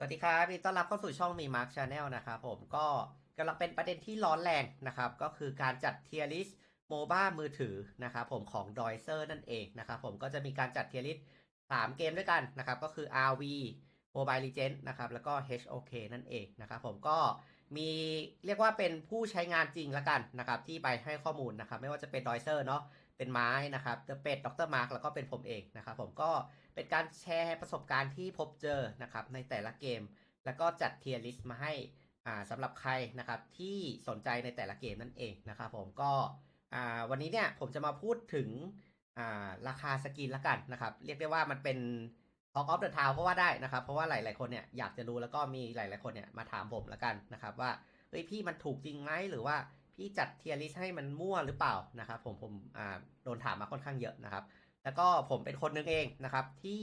สวัสดีครับยินดีต้อนรับเข้าสู่ช่องมีมาร์คชาแนลนะครับผมก็กำลังเป็นประเด็นที่ร้อนแรงนะครับ ก็คือการจัดเทียริสโมบ้ามือถือนะครับผมของดอยเซอร์นั่นเองนะครับผมก็จะมีการจัดเทียริสสามเกมด้วยกันนะครับ ก็คือ RV Mobile Legends นะครับแล้วก็ HOK นั่นเองนะครับผมก็มีเรียกว่าเป็นผู้ใช้งานจริงละกันนะครับที่ไปให้ข้อมูลนะครับ ไม่ว่าจะเป็นดอยเซอร์เนาะ เป็นไม้นะครับเดอะเป็ดดรมาร์กแล้วก็เป็นผมเองนะครับผมก็เป็นการแชร์ประสบการณ์ที่พบเจอนะครับในแต่ละเกม แล้วก็จัดเทียร์ลิสต์มาให้อ่าสำหรับใครนะครับที่สนใจในแต่ละเกมนั่นเองนะครับผมก็อ่าวันนี้เนี่ยผมจะมาพูดถึงอ่าราคาสกินละกันนะครับ เรียกได้ว่ามันเป็น Talk of the Town ก็ว่าได้นะครับ เพราะว่าหลาย ๆ คนเนี่ยอยากจะรู้แล้วก็มีหลาย ๆ คนเนี่ยมาถามผมละกันนะครับว่าเฮ้ยพี่มันถูกจริงไหมหรือว่า พี่จัดเทียร์ลิสให้มันมั่วหรือเปล่านะครับผมผมอ่าโดนถามมาค่อนข้างเยอะนะครับ แล้วก็ผมเป็นคนนึงเองนะครับที่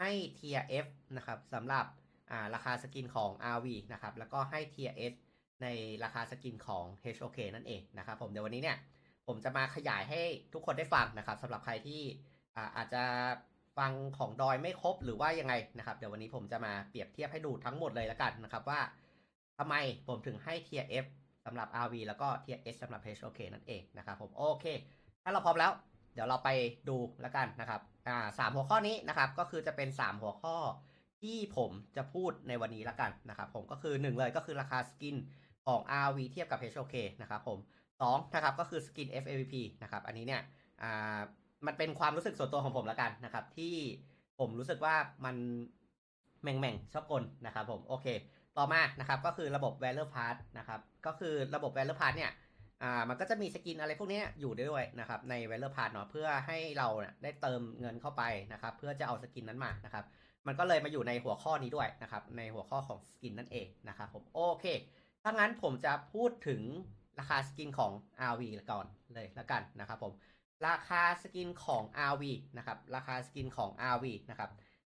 ให้ Tier F นะครับสำหรับอ่าราคาสกินของ RV นะครับแล้วก็ให้ Tier S ในราคาสกินของ HOK นั่นเองนะครับผมเดี๋ยววันนี้เนี่ยผมจะมาขยายให้ทุกคนได้ฟังนะครับสำหรับใครที่อ่าอาจจะฟังของดอยไม่ครบหรือว่ายังไงนะครับ เดี๋ยววันนี้ผมจะมาเปรียบเทียบให้ดูทั้งหมดเลยละกันนะครับว่าทำไมผมถึงให้ Tier F สำหรับ RV แล้วก็ Tier S สำหรับ HOK นั่นเองนะครับผมโอเค ถ้าเราพร้อมแล้ว เดี๋ยวเราไปดูแล้วกันนะครับอ่าสามหัวข้อนี้นะครับก็คือจะเป็น 3 หัวข้อที่ผมจะพูดในวันนี้แล้วกันนะครับผมก็คือ 1 เลยก็คือราคาสกินของ RV เทียบกับ HOK นะครับผม2นะครับก็คือสกิน FAVP นะครับอันนี้เนี่ยอ่ามันเป็นความรู้สึกส่วนตัวของผมแล้วกันนะครับที่ผมรู้สึกว่ามันแม่งแม่งชอบกลนะครับผมโอเค ต่อมานะครับก็คือระบบ Valor Pass นะครับก็คือระบบ Valor Pass เนี่ยอ่ามันก็จะมีสกินอะไรพวกนี้อยู่ด้วยนะครับใน v a l o r p a s เนาะเพื่อให้เราเนี่ยได้เติมเงินเข้าไปนะครับเพื่อจะเอาสกินนั้นมานะครับมันก็เลยมาอยู่ในหัวข้อนี้ด้วยนะครับในหัวข้อของสกินนั่นเองนะครับผมโอเคถ้างั้นผมจะพูดถึงราคาสกินของ RV ก่อนเลยละกันนะครับผมราคาสกินของ RV นะครับราคาสกินของ RV นะครับ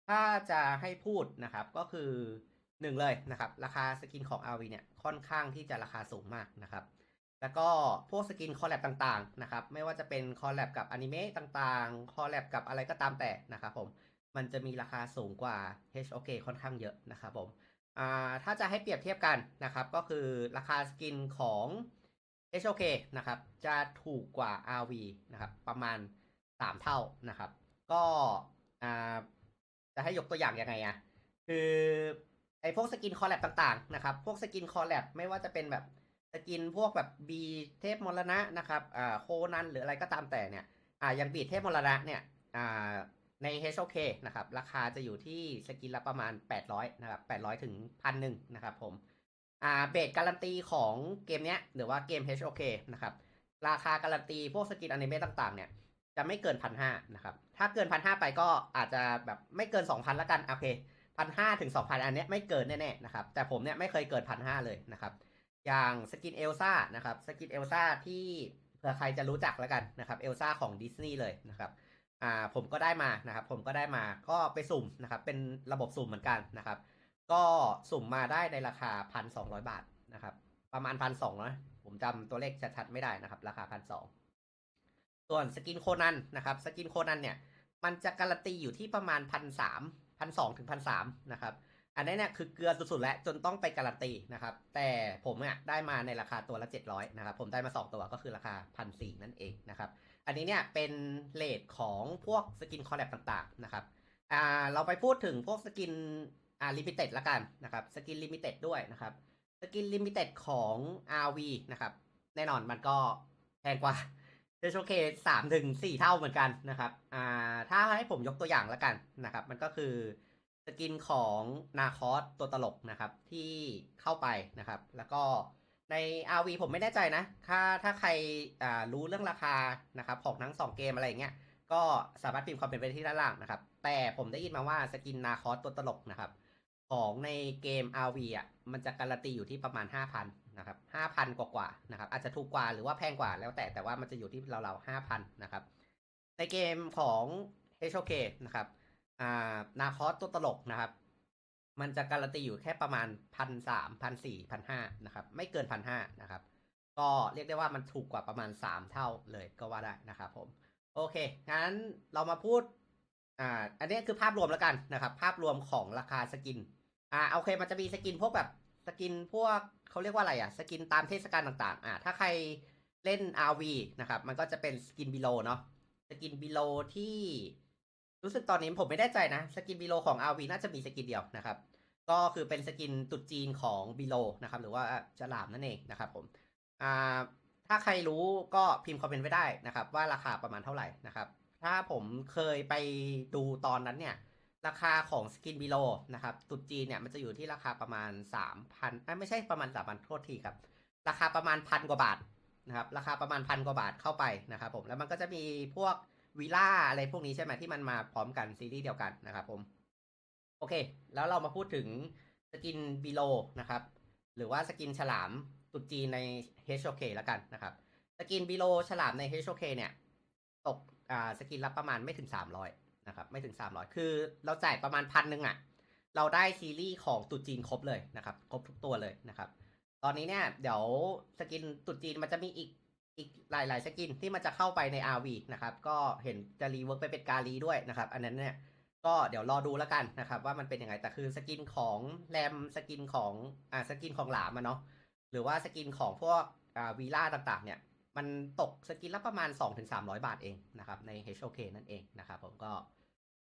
ถ้าจะให้พูดนะครับก็คือ หนึ่งเลยนะครับ ราคาสกินของ RV เนี่ยค่อนข้างที่จะราคาสูงมากนะครับ แล้วก็พวกสกินคอลแลบต่างๆนะครับ ไม่ว่าจะเป็นคอลแลบกับอนิเมะต่างๆ คอลแลบกับอะไรก็ตามแต่นะครับผม มันจะมีราคาสูงกว่า HOK ค่อนข้างเยอะนะครับผมอ่าถ้าจะให้เปรียบเทียบกันนะครับ ก็คือราคาสกินของ HOK นะครับ จะถูกกว่า RV นะครับ ประมาณ 3 เท่านะครับ ก็อ่าจะให้ยกตัวอย่างยังไงอะคือ ไอพวกสกินคอลแลบต่างๆนะครับ พวกสกินคอลแลบไม่ว่าจะเป็นแบบสกินพวกแบบบีเทพมรณะนะครับอ่าโคนันหรืออะไรก็ตามแต่เนี่ยอ่าอย่างบีเทพมรณะเนี่ยอ่าใน HOK นะครับ ราคาจะอยู่ที่สกินละประมาณ 800นะครับ800 ถึงพันหนึ่งนะครับผมอ่าเบสการันตีของเกมเนี้ยหรือว่าเกม HOK นะครับ ราคาการันตีพวกสกินอนิเมะต่างๆ เนี่ย จะไม่เกินพันห้านะครับ ถ้าเกินพันห้าไปก็อาจจะแบบไม่เกินสองพันละกันโอเค พันห้าถึงสองพันอันเนี้ยไม่เกินแน่ๆนะครับ แต่ผมเนี่ยไม่เคยเกินพันห้าเลยนะครับ อย่างสกินเอลซ่านะครับสกินเอลซ่าที่เผื่อใครจะรู้จักแล้วกันนะครับเอลซ่าของดิสนีย์เลยนะครับอ่าผมก็ได้มานะครับ ผมก็ได้มาก็ไปสุ่มนะครับ เป็นระบบสุ่มเหมือนกันนะครับ ก็สุ่มมาได้ในราคาพันสองร้อยบาทนะครับ ประมาณพันสองนะผมจำตัวเลขชัดๆไม่ได้นะครับ ราคาพันสองส่วนสกินโคนันนะครับ สกินโคนันเนี่ย มันจะการันตีอยู่ที่ประมาณพันสาม พันสองถึงพันสามนะครับ อันนี้เนี่ยคือเกลือสุดๆแล้วจนต้องไปการันตีนะครับ แต่ผมเนี่ยได้มาในราคาตัวละ 700นะครับ ผมได้มา 2 ตัวก็คือราคาพันสนั่นเองนะครับ อันนี้เนี่ยเป็นเลทของพวกสกินคอลแลบต่างๆนะครับ อ่าเราไปพูดถึงพวกสกินอ่าลิมิเต็ดละกันนะครับ สกินลิมิเต็ดด้วยนะครับ สกินลิมิเต็ดของ RV นะครับ แน่นอนมันก็แพงกว่า เดชโอเคสามถึงสี่เท่าเหมือนกันนะครับ อ่า ถ้าให้ผมยกตัวอย่างแล้วกันนะครับ มันก็คือสกินของนาคอสตัวตลกนะครับ ที่เข้าไปนะครับ แล้วก็ใน RV ผมไม่แน่ใจนะ ถ้าถ้าใครอ่ารู้เรื่องราคานะครับ ของทั้งสองเกมอะไรเงี้ย ก็สามารถพิมพ์คอมเมนไปที่ด้านล่างนะครับ แต่ผมได้ยินมาว่าสกินนาคอสตัวตลกนะครับ ของในเกม RV อะ มันจะการันตีอยู่ที่ประมาณ 5,000 นะครับ5,000กว่าๆนะครับ อาจจะถูกกว่าหรือว่าแพงกว่าแล้วแต่แต่ว่ามันจะอยู่ที่เราๆ5,000นะครับ ในเกมของ HOK นะครับอ่านาคอสตัวตลกนะครับ มันจะการันตีอยู่แค่ประมาณพันสามพันสี่พันห้านะครับ ไม่เกินพันห้านะครับ ก็เรียกได้ว่ามันถูกกว่าประมาณสามเท่าเลยก็ว่าได้นะครับผม โอเค งั้นเรามาพูดอ่าอันนี้คือภาพรวมแล้วกันนะครับ ภาพรวมของราคาสกินอ่าโอเค มันจะมีสกินพวกแบบ สกินพวกเขาเรียกว่าอะไรอะสกินตามเทศกาลต่างๆ อ่าถ้าใครเล่น RV นะครับ มันก็จะเป็นสกินบิโลเนาะสกินบิโลที่รู้สึกตอนนี้ผมไม่แน่ใจนะสกินบิโลของ RV น่าจะมีสกินเดียวนะครับ ก็คือเป็นสกินตุดจีนของบิโลนะครับ หรือว่าฉลามนั่นเองนะครับผมอ่าถ้าใครรู้ก็พิมพ์คอมเมนต์ไว้ได้นะครับ ว่าราคาประมาณเท่าไหร่นะครับ ถ้าผมเคยไปดูตอนนั้นเนี่ย ราคาของสกินบิโลนะครับตุดจีนเนี่ยมันจะอยู่ที่ราคาประมาณ 3,000ไม่ใช่ประมาณ 3,000 โทษทีครับ ราคาประมาณพันกว่าบาทนะครับราคาประมาณพันกว่าบาทเข้าไปนะครับผมแล้วมันก็จะมีพวกวิล่าอะไรพวกนี้ใช่ไหมที่มันมาพร้อมกันซีรีส์เดียวกันนะครับผมโอเค แล้วเรามาพูดถึงสกินบิโลนะครับหรือว่าสกินฉลามตุดจีนใน HOK แล้วกันนะครับสกินบิโลฉลามใน HOK เนี่ยตกอ่าสกินละประมาณไม่ถึง 300 นะครับไม่ถึง 300 คือเราจ่ายประมาณพันหนึ่งอะ่ะ เราได้ซีรีส์ของตุดจีนครบเลยนะครับ ครบทุกตัวเลยนะครับ ตอนนี้เนี่ยเดี๋ยวสกินตุดจีนมันจะมีอีกอีกหลาย ๆ สกินที่มันจะเข้าไปใน RV นะครับ ก็เห็นจะรีเวิร์กไปเป็นกาลีด้วยนะครับ อันนั้นเนี่ยก็เดี๋ยวรอดูแล้วกันนะครับ ว่ามันเป็นยังไงแต่คือสกินของแรมสกินของอ่าสกินของหลามอะเนาะหรือว่าสกินของพวกอ่าวีล่าต่าง ๆ เนี่ย มันตกสกินละประมาณ 2-300 บาทเองนะครับใน HOK นั่นเองนะครับผมก็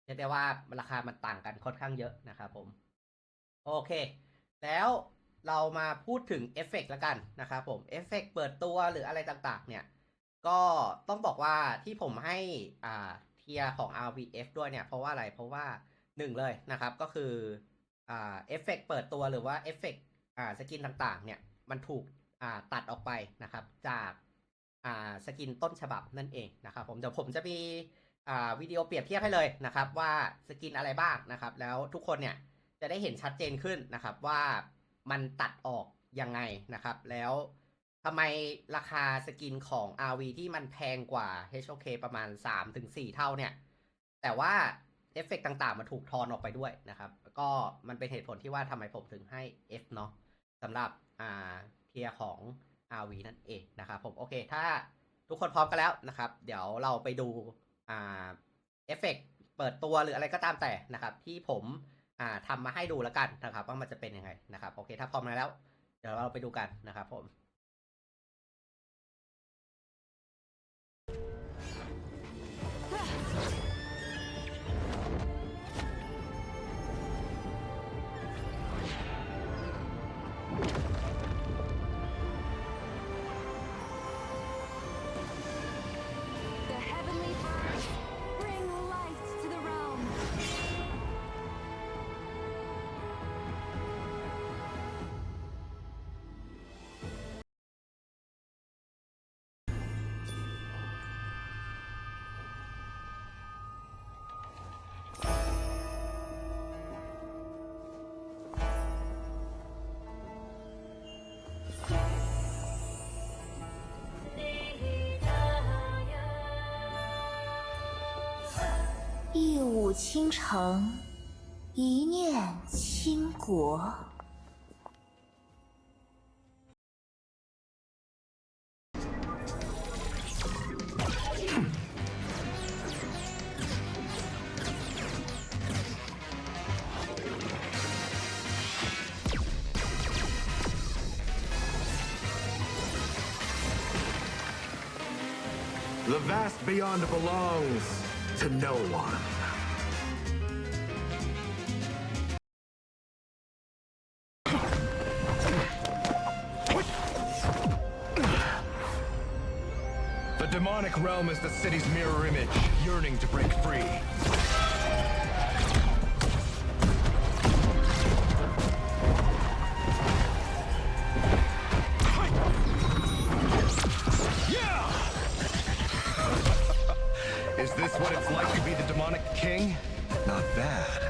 เรียกได้ว่าราคามันต่างกันค่อนข้างเยอะนะครับผม โอเค แล้วเรามาพูดถึงเอฟเฟกต์ละกันนะครับผมเอฟเฟกต์เปิดตัวหรืออะไรต่างๆ เนี่ย ก็ต้องบอกว่าที่ผมให้อ่าเทียของ RVF ด้วยเนี่ย เพราะว่าอะไรเพราะว่าหนึ่งเลยนะครับ ก็คืออ่าเอฟเฟกต์เปิดตัวหรือว่าเอฟเฟกต์อ่าสกินต่างๆ เนี่ย มันถูกอ่าตัดออกไปนะครับ จากอ่าสกินต้นฉบับนั่นเองนะครับผมเดี๋ยวผมจะมี วิดีโอเปรียบเทียบให้เลยนะครับว่าสกินอะไรบ้างนะครับ แล้วทุกคนเนี่ยจะได้เห็นชัดเจนขึ้นนะครับว่ามันตัดออกยังไงนะครับ แล้วทำไมราคาสกินของ RV ที่มันแพงกว่า HOK ประมาณ 3-4 เท่าเนี่ย แต่ว่าเอฟเฟกต์ต่างๆ มันถูกทอนออกไปด้วยนะครับ ก็มันเป็นเหตุผลที่ว่าทำไมผมถึงให้ F เนาะสำหรับอ่าเทียของ RV นั่นเองนะครับผมโอเค ถ้าทุกคนพร้อมกันแล้วนะครับ เดี๋ยวเราไปดู อ่าเอฟเฟกต์เปิดตัวหรืออะไรก็ตามแต่นะครับ ที่ผมอ่าทำมาให้ดูแล้วกันนะครับ ว่ามันจะเป็นยังไงนะครับ โอเค ถ้าพร้อมแล้ว เดี๋ยวเราไปดูกันนะครับผม 舞倾城，一念倾国。The vast beyond belongs to no one. Realm is the city's mirror image, yearning to break free. Yeah! Is this what it's like to be the demonic king? Not bad.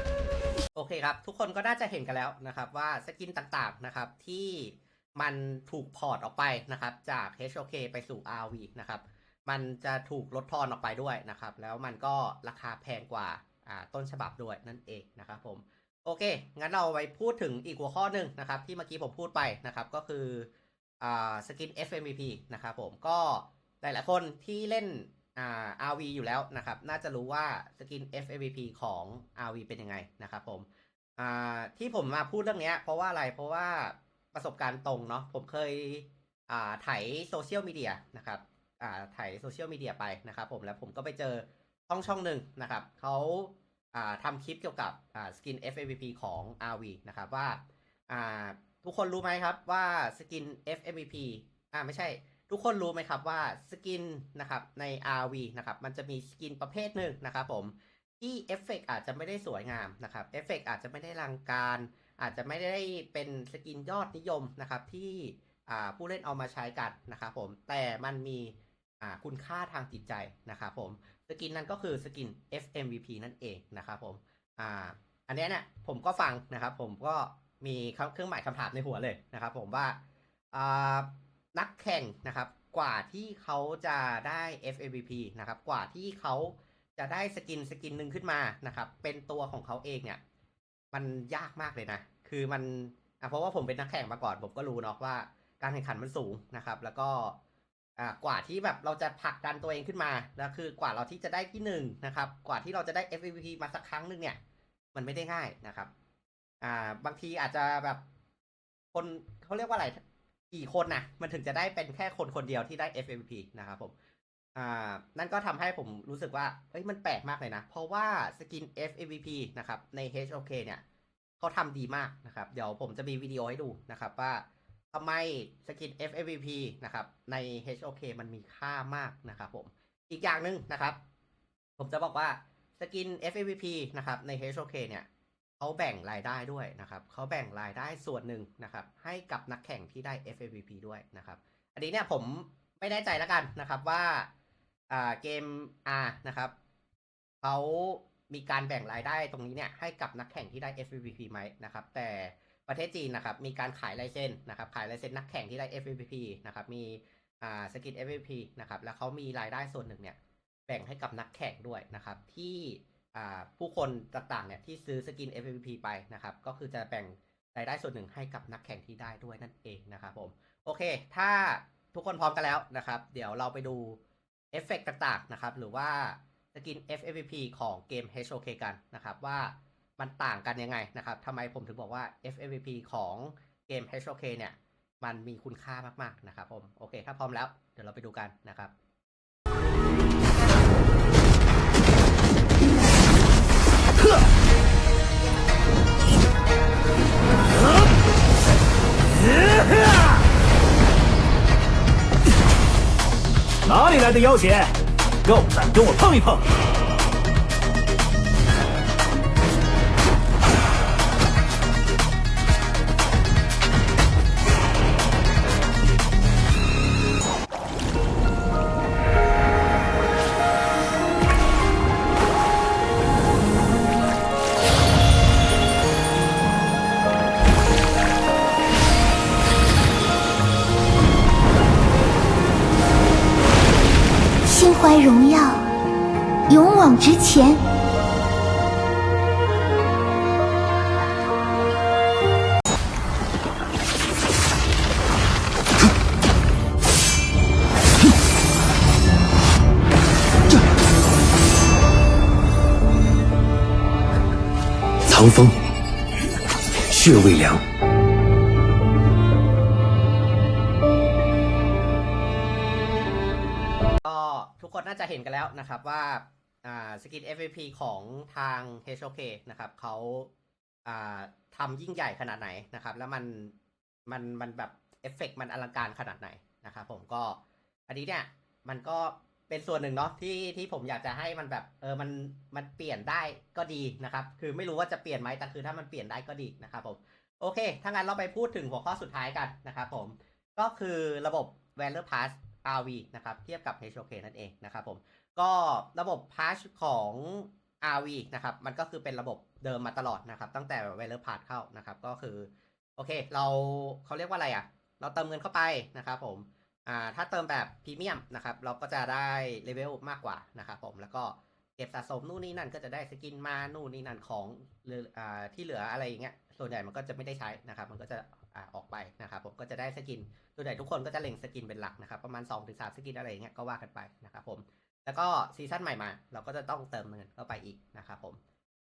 โอเคครับ ทุกคนก็น่าจะเห็นกันแล้วนะครับว่าสกินต่างๆนะครับที่มันถูกพอร์ตออกไปนะครับจาก HOK ไปสู่ RV นะครับ มันจะถูกลดทอนออกไปด้วยนะครับ แล้วมันก็ราคาแพงกว่าอ่าต้นฉบับด้วยนั่นเองนะครับผมโอเค งั้นเราไปพูดถึงอีกหัวข้อหนึ่งนะครับ ที่เมื่อกี้ผมพูดไปนะครับก็คืออ่าสกิน FMVP นะครับผมก็หลายๆคนที่เล่นอ่า RV อยู่แล้วนะครับ น่าจะรู้ว่าสกิน FMVP ของ RV เป็นยังไงนะครับผมอ่าที่ผมมาพูดเรื่องนี้เพราะว่าอะไรเพราะว่าประสบการณ์ตรงเนาะผมเคยอ่าไถโซเชียลมีเดียนะครับ อ่าไถโซเชียลมีเดียไปนะครับผมแล้วผมก็ไปเจอช่องช่องหนึ่งนะครับเขาอ่าทำคลิปเกี่ยวกับอ่าสกิน FMVP ของ RV นะครับว่าอ่าทุกคนรู้ไหมครับว่าสกิน FMVP อ่าไม่ใช่ทุกคนรู้ไหมครับว่าสกินนะครับใน RV นะครับมันจะมีสกินประเภทหนึ่งนะครับผมที่เอฟเฟกต์อาจจะไม่ได้สวยงามนะครับเอฟเฟกต์อาจจะไม่ได้ลังการ อาจจะไม่ได้เป็นสกินยอดนิยมนะครับที่ผู้เล่นเอามาใช้กันนะครับผมแต่มันมี คุณค่าทางจิตใจนะครับผมสกินนั้นก็คือสกิน FMVP นั่นเองนะครับผมอ่าอันนี้เนี่ยผมก็ฟังนะครับ ผมก็มีเครื่องหมายคำถามในหัวเลยนะครับ ผมว่าอ่านักแข่งนะครับ กว่าที่เขาจะได้ FMVP นะครับ กว่าที่เขาจะได้สกินสกินหนึ่งขึ้นมานะครับ เป็นตัวของเขาเองเนี่ย มันยากมากเลยนะ คือมันอะเพราะว่าผมเป็นนักแข่งมาก่อน ผมก็รู้เนาะว่า การแข่งขันมันสูงนะครับ แล้วก็ อ่ากว่าที่แบบเราจะผลักดันตัวเองขึ้นมาแล้วคือกว่าเราที่จะได้ที่หนึ่งนะครับ กว่าที่เราจะได้ FVP มาสักครั้งหนึ่งเนี่ย มันไม่ได้ง่ายนะครับ อ่า บางทีอาจจะแบบคนเขาเรียกว่าอะไรกี่คนนะมันถึงจะได้เป็นแค่คนคนเดียวที่ได้ FVP นะครับผม อ่า นั่นก็ทำให้ผมรู้สึกว่าเฮ้ยมันแปลกมากเลยนะ เพราะว่าสกิน FVP นะครับ ใน HOK เนี่ยเขาทำดีมากนะครับ เดี๋ยวผมจะมีวิดีโอให้ดูนะครับว่า ทำไมสกิน FAVP นะครับใน HOK มันมีค่ามากนะครับผม อีกอย่างหนึ่งนะครับ ผมจะบอกว่าสกิน FAVP นะครับใน HOK เนี่ยเขาแบ่งรายได้ด้วยนะครับเขาแบ่งรายได้ส่วนหนึ่งนะครับให้กับนักแข่งที่ได้ FAVP ด้วยนะครับอันนี้เนี่ยผมไม่แน่ใจแล้วกันนะครับว่าเกม R นะครับเขามีการแบ่งรายได้ตรงนี้เนี่ยให้กับนักแข่งที่ได้ FVP ไหมนะครับ แต่ ประเทศจีนนะครับมีการขายไลเซนส์นะครับขายไลเซนส์นักแข่งที่ได้ FVP นะครับมีอ่าสกิน FVP นะครับแล้วเขามีรายได้ส่วนหนึ่งเนี่ยแบ่งให้กับนักแข่งด้วยนะครับที่อ่าผู้คนต่างๆเนี่ยที่ซื้อสกิน FVP ไปนะครับก็คือจะแบ่งรายได้ส่วนหนึ่งให้กับนักแข่งที่ได้ด้วยนั่นเองนะครับผมโอเค ถ้าทุกคนพร้อมกันแล้วนะครับ เดี๋ยวเราไปดูเอฟเฟกต์ต่างๆนะครับหรือว่าสกิน FFVP ของเกม HOK กันนะครับว่า มันต่างกันยังไงนะครับทำไมผมถึงบอกว่า FFVP ของเกม HOK เนี่ย มันมีคุณค่ามากๆนะครับผม โอเค ถ้าพร้อมแล้ว เดี๋ยวเราไปดูกันนะครับ 哪里来的妖邪？够胆跟我碰一碰！ 往直前。藏风，血未凉。 ก็ทุกคนน่าจะเห็นกันแล้วนะครับว่า อ่าสกิน FVP ของทาง HOK นะครับเขาอ่าทำยิ่งใหญ่ขนาดไหนนะครับ แล้วมันมันมันแบบเอฟเฟกต์มันอลังการขนาดไหนนะครับผมก็อันนี้เนี่ยมันก็เป็นส่วนหนึ่งเนาะที่ที่ผมอยากจะให้มันแบบเออมันมันเปลี่ยนได้ก็ดีนะครับ คือไม่รู้ว่าจะเปลี่ยนไหมแต่คือถ้ามันเปลี่ยนได้ก็ดีนะครับผมโอเค ถ้างั้นเราไปพูดถึงหัวข้อสุดท้ายกันนะครับผมก็คือระบบ Valor Pass RV นะครับเทียบกับ HOK นั่นเองนะครับผม ก็ระบบ Pass ของ RV นะครับ มันก็คือเป็นระบบเดิมมาตลอดนะครับ ตั้งแต่ Valor Pass เข้านะครับ ก็คือ โอเค เราเขาเรียกว่าอะไรอะ เราเติมเงินเข้าไปนะครับผมอ่าถ้าเติมแบบพรีเมียมนะครับ เราก็จะได้เลเวลมากกว่านะครับผมแล้วก็เก็บสะสมนู่นนี่นั่นก็จะได้สกินมานู่นนี่นั่นของหรืออ่าที่เหลืออะไรอย่างเงี้ยส่วนใหญ่มันก็จะไม่ได้ใช้นะครับ มันก็จะอ่าออกไปนะครับ ผมก็จะได้สกินส่วนใหญ่ทุกคนก็จะเล็งสกินเป็นหลักนะครับ ประมาณ2อถึงสสกินอะไรอย่างเงี้ยก็ว่ากันไปนะครับผม แล้วก็ซีซั่นใหม่มา เราก็จะต้องเติมเงินเข้าไปอีกนะครับผม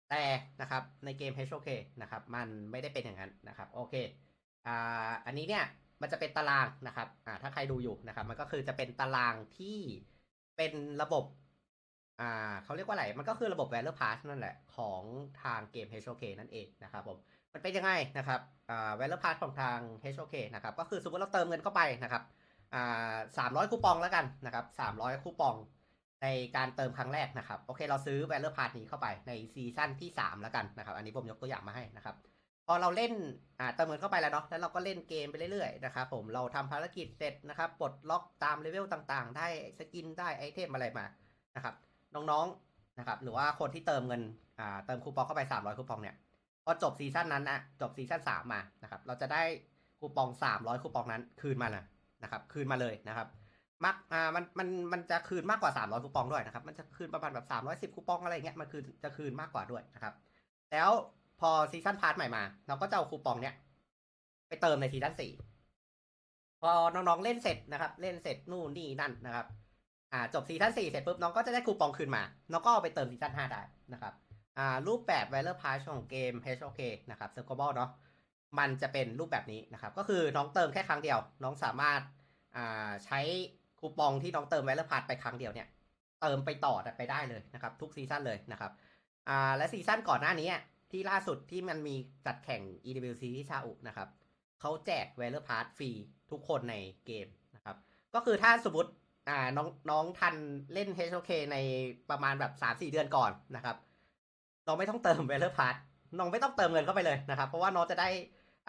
แต่นะครับในเกม HOK นะครับมันไม่ได้เป็นอย่างนั้นนะครับโอเคอ่าอันนี้เนี่ยมันจะเป็นตารางนะครับอ่าถ้าใครดูอยู่นะครับ มันก็คือจะเป็นตารางที่เป็นระบบอ่าเขาเรียกว่าอะไร มันก็คือระบบ Valor Pass นั่นแหละของทางเกม HOK นั่นเองนะครับผม มันเป็นยังไงนะครับอ่า Valor Pass ของทาง HOK นะครับ ก็คือสมมติเราเติมเงินเข้าไปนะครับอ่าสามร้อยคูปองแล้วกันนะครับสามร้อยคูปอง ในการเติมครั้งแรกนะครับโอเค เราซื้อ Valor Pass นี้เข้าไปในซีซั่นที่3แล้วกันนะครับ อันนี้ผมยกตัวอย่างมาให้นะครับ พอเราเล่นอ่าเติมเงินเข้าไปแล้วเนาะแล้วเราก็เล่นเกมไปเรื่อยๆนะครับผมเราทำภารกิจเสร็จนะครับปลดล็อกตามเลเวลต่างๆ ได้สกินได้ไอเทมอะไรมานะครับ น้องๆนะครับ หรือว่าคนที่เติมเงินอ่าเติมคูปองเข้าไป 300 คูปองเนี่ยพอจบซีซั่นนั้นนะจบซีซั่น3มานะครับ เราจะได้คูปอง 300 คูปองนั้นคืนมาเลยนะครับ คืนมาเลยนะครับ มักอ่ามันมันมันจะคืนมากกว่า 300 คูปองด้วยนะครับ มันจะคืนประมาณแบบ 310 คูปองอะไรเงี้ยมันคือจะคืนมากกว่าด้วยนะครับ แล้วพอซีซั่นพาร์ทใหม่มา เราก็จะเอาคูปองเนี้ยไปเติมในซีซั่น4พอน้องๆเล่นเสร็จนะครับ เล่นเสร็จนู่นนี่นั่นนะครับ อ่าจบซีซั่น4เสร็จปุ๊บน้องก็จะได้คูปองคืนมาน้องก็เอาไปเติมซีซั่น5ได้นะครับอ่ารูปแบบ Valor Pass ของเกม HOK นะครับ Circle เนาะมันจะเป็นรูปแบบนี้นะครับ ก็คือน้องเติมแค่ครั้งเดียว น้องสามารถอ่าใช้ คูปองที่น้องเติมไวเลอร์พาสไปครั้งเดียวเนี่ย เติมไปต่อไปได้เลยนะครับ ทุกซีซั่นเลยนะครับอ่าและซีซั่นก่อนหน้านี้ที่ล่าสุดที่มันมีจัดแข่ง EWC ที่ซาอุนะครับเขาแจกไวเลอร์พาสฟรีทุกคนในเกมนะครับ ก็คือถ้าสมมติอ่าน้องน้องทันเล่น HOK ในประมาณแบบ3-4เดือนก่อนนะครับน้องไม่ต้องเติมเวลล์พาร์น้องไม่ต้องเติมเงินเข้าไปเลยนะครับ เพราะว่าน้องจะได้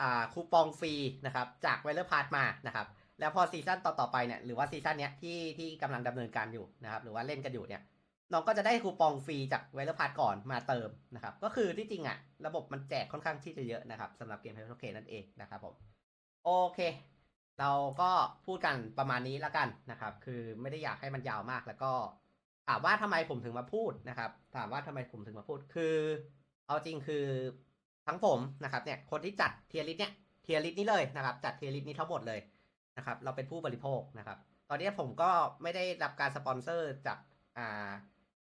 อ่าคูปองฟรีนะครับ จากเวลล์พาร์มานะครับ แล้วพอซีซั่นต่อๆไปเนี่ยหรือว่าซีซั่นเนี้ยที่ที่กำลังดำเนินการอยู่นะครับหรือว่าเล่นกันอยู่เนี่ยน้องก็จะได้คูปองฟรีจากเวลลอร์พาร์ก่อนมาเติมนะครับก็คือที่จริงอะระบบมันแจกค่อนข้างที่จะเยอะนะครับสำหรับเกม h ฮ k นั่นเองนะครับผมโอเค เราก็พูดกันประมาณนี้แล้วกันนะครับ คือไม่ได้อยากให้มันยาวมากแล้วก็ ถามว่าทำไมผมถึงมาพูดนะครับ ถามว่าทำไมผมถึงมาพูดคือ เอาจริงคือทั้งผมนะครับเนี่ยคนที่จัดเทียริสเนี่ยเทียริสนี้เลยนะครับ จัดเทียริสนี้ทั้งหมดเลย นะครับ เราเป็นผู้บริโภคนะครับ ตอนนี้ผมก็ไม่ได้รับการสปอนเซอร์จากอ่า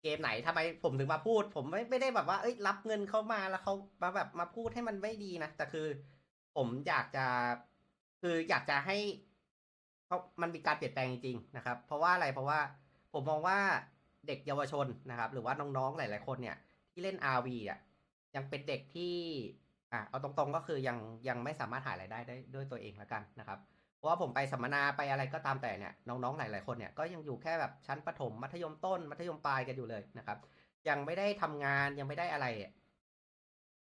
เกมไหนทำไมผมถึงมาพูด ผมไม่ไม่ได้แบบว่าเอ้ยรับเงินเข้ามาแล้วเขามาแบบมาพูดให้มันไม่ดีนะแต่คือ ผมอยากจะคืออยากจะให้เพราะมันมีการเปลี่ยนแปลงจริงๆนะครับ เพราะว่าอะไรเพราะว่าผมมองว่าเด็กเยาวชนนะครับ หรือว่าน้องๆหลาย ๆคนเนี่ย ที่เล่น RV อะยังเป็นเด็กที่อะเอาตรงๆก็คือยังยังไม่สามารถหารายได้ได้ด้วยตัวเองละกันนะครับ เพราะว่าผมไปสัมมนาไปอะไรก็ตามแต่เนี่ยน้องๆหลาย ๆคนเนี่ยก็ยังอยู่แค่แบบชั้นประถมมัธยมต้นมัธยมปลายกันอยู่เลยนะครับ ยังไม่ได้ทำงานยังไม่ได้อะไร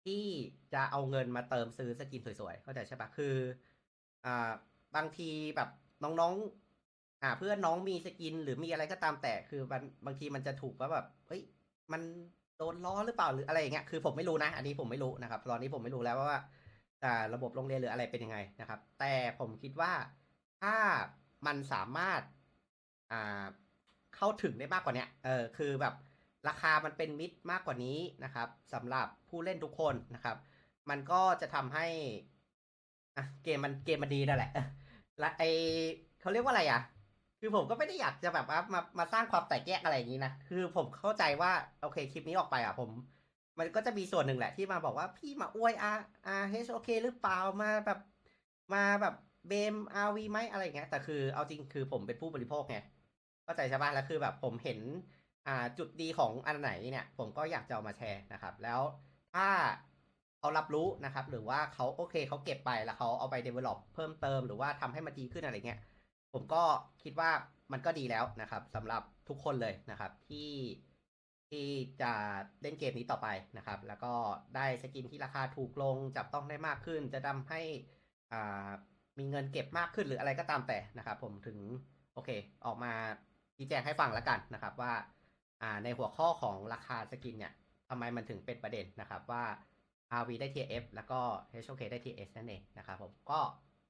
ที่จะเอาเงินมาเติมซื้อสกินสวยๆเข้าใจใช่ปะคือ อ่าบางทีแบบน้องๆ อ่า เพื่อนน้องมีสกินหรือมีอะไรก็ตามแต่คือมันบางทีมันจะถูกว่าแบบเฮ้ยมันโดนล้อหรือเปล่าหรืออะไรอย่างเงี้ยคือผมไม่รู้นะ อันนี้ผมไม่รู้นะครับตอนนี้ผมไม่รู้แล้วว่า ระบบโรงเรียนหรืออะไรเป็นยังไงนะครับ แต่ผมคิดว่าถ้ามันสามารถอ่าเข้าถึงได้มากกว่าเนี้ยเออคือแบบราคามันเป็นมิตรมากกว่านี้นะครับสำหรับผู้เล่นทุกคนนะครับ มันก็จะทำให้อะเกมมันเกมมันดีนั่นแหละและไอเขาเรียกว่าอะไรอะ คือผมก็ไม่ได้อยากจะแบบว่ามามาสร้างความแตกแยกอะไรอย่างนี้นะ คือผมเข้าใจว่า โอเคคลิปนี้ออกไปอะผม มันก็จะมีส่วนหนึ่งแหละที่มาบอกว่าพี่มาอวย R R H โอเคหรือเปล่ามาแบบมาแบบเบม R V ไหมอะไรเงี้ยแต่คือเอาจริงคือผมเป็นผู้บริโภคไงเข้าใจใช่ปะแล้วคือแบบผมเห็นอ่าจุดดีของอันไหนเนี่ย ผมก็อยากจะเอามาแชร์นะครับ แล้วถ้าเขารับรู้นะครับ หรือว่าเขาโอเคเขาเก็บไปแล้วเขาเอาไป develop เพิ่มเติมหรือว่าทำให้มันดีขึ้นอะไรเงี้ยผมก็คิดว่ามันก็ดีแล้วนะครับสำหรับทุกคนเลยนะครับ ที่ ที่จะเล่นเกมนี้ต่อไปนะครับ แล้วก็ได้สกินที่ราคาถูกลงจับต้องได้มากขึ้น จะทำให้อ่ามีเงินเก็บมากขึ้นหรืออะไรก็ตามแต่นะครับ ผมถึงโอเค ออกมาชี้แจงให้ฟังแล้วกันนะครับว่าอ่าในหัวข้อของราคาสกินเนี่ยทำไมมันถึงเป็นประเด็นนะครับว่า RV ได้ TF แล้วก็ HOK ได้ TS นั่นเองนะครับผมก็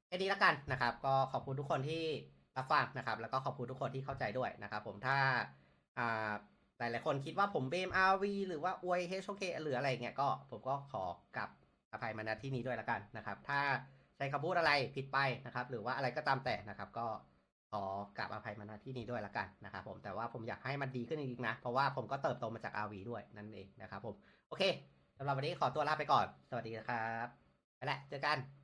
แค่นี้แล้วกันนะครับ ก็ขอบคุณทุกคนที่รับฟังนะครับ แล้วก็ขอบคุณทุกคนที่เข้าใจด้วยนะครับ ผมถ้าอ่า หลายๆคนคิดว่าผมเบม RV หรือว่าอวย HOK หรืออะไรเงี้ยก็ผมก็ขอกับอภัยมาณที่นี้ด้วยล้วกันนะครับ ถ้าใช้คำพูดอะไรผิดไปนะครับ หรือว่าอะไรก็ตามแต่นะครับ ก็ขอกราบอภัยมาณที่นี้ด้วยล้วกันนะครับผมแต่ว่าผมอยากให้มันดีขึ้นจริงๆนะ เพราะว่าผมก็เติบโตมาจาก RV ด้วยนั่นเองนะครับผม โอเคสำหรับวันนี้ขอตัวลาไปก่อน สวัสดีนะครับไปละเจอกัน